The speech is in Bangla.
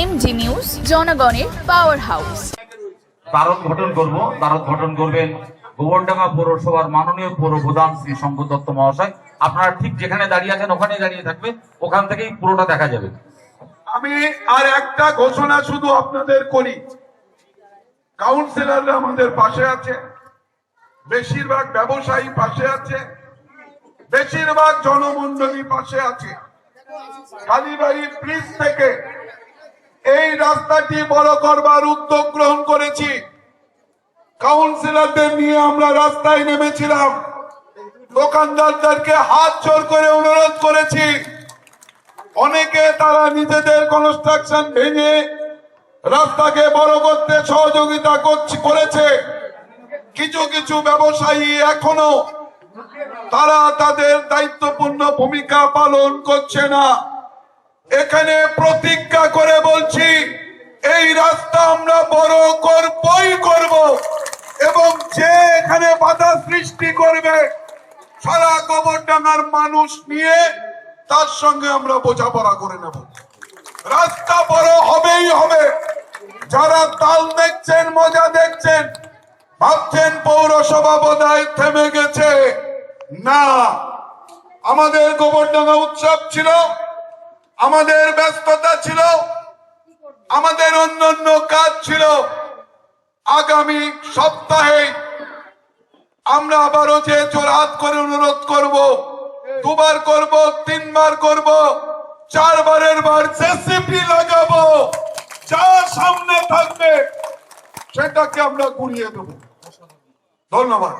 এমজি নিউজ জনগণের পাওয়ার হাউস তারক গঠন করব তারক গঠন করবেন গোবরডাঙ্গা পৌরসভার মাননীয় পৌর প্রধান শ্রী শঙ্কর দত্ত মহাশয়। আপনারা ঠিক যেখানে দাঁড়িয়ে আছেন ওখানে দাঁড়িয়ে থাকবে ওখান থেকেই পুরোটা দেখা যাবে। আমি আর একটা ঘোষণা শুধু আপনাদের করি। কাউন্সিলররা আমাদের পাশে আছে বেশিরভাগ ব্যবসায়ী পাশে আছে বেশিরভাগ জনমন্ডলী পাশে আছে। কালীবাড়ি ব্রিজ থেকে এই রাস্তাটি বড় করবার উদ্যোগ গ্রহণ করেছি। কাউন্সিলরদের নিয়ে আমরা রাস্তায় নেমেছিলাম। দোকানদারদেরকে হাত জোর করে অনুরোধ করেছি। অনেকে তারা নিজেদের কনস্ট্রাকশন ভেঙে রাস্তাকে বড় করতে সহযোগিতা করছে কিছু কিছু ব্যবসায়ী এখনও তারা তাদের দায়িত্বপূর্ণ ভূমিকা পালন করছে না। এখানে প্রতিজ্ঞা করে যে এখানে বাধা সৃষ্টি করবে, সারা গোবরডাঙ্গার মানুষ নিয়ে তার সঙ্গে আমরা বোঝাপড়া করে নেব। রাস্তা বড় হবেই হবে। যারা তাল দেখছেন, মজা দেখছেন, ভাবছেন পৌরসভা বোধহয় থেমে গেছে। না, আমাদের গোবরডাঙ্গা উৎসব ছিল, আমাদের ব্যস্ততা ছিল, আমাদের অন্যান্য কাজ ছিল। আগামী সপ্তাহে আমরা আবারও যে জোরহাত করে অনুরোধ করব দুবার করব তিনবার করব চারবারের বার জেসিপি লাগাবো যা সামনে থাকবে সেটাকে আমরা গুড়িয়ে দেব। ধন্যবাদ।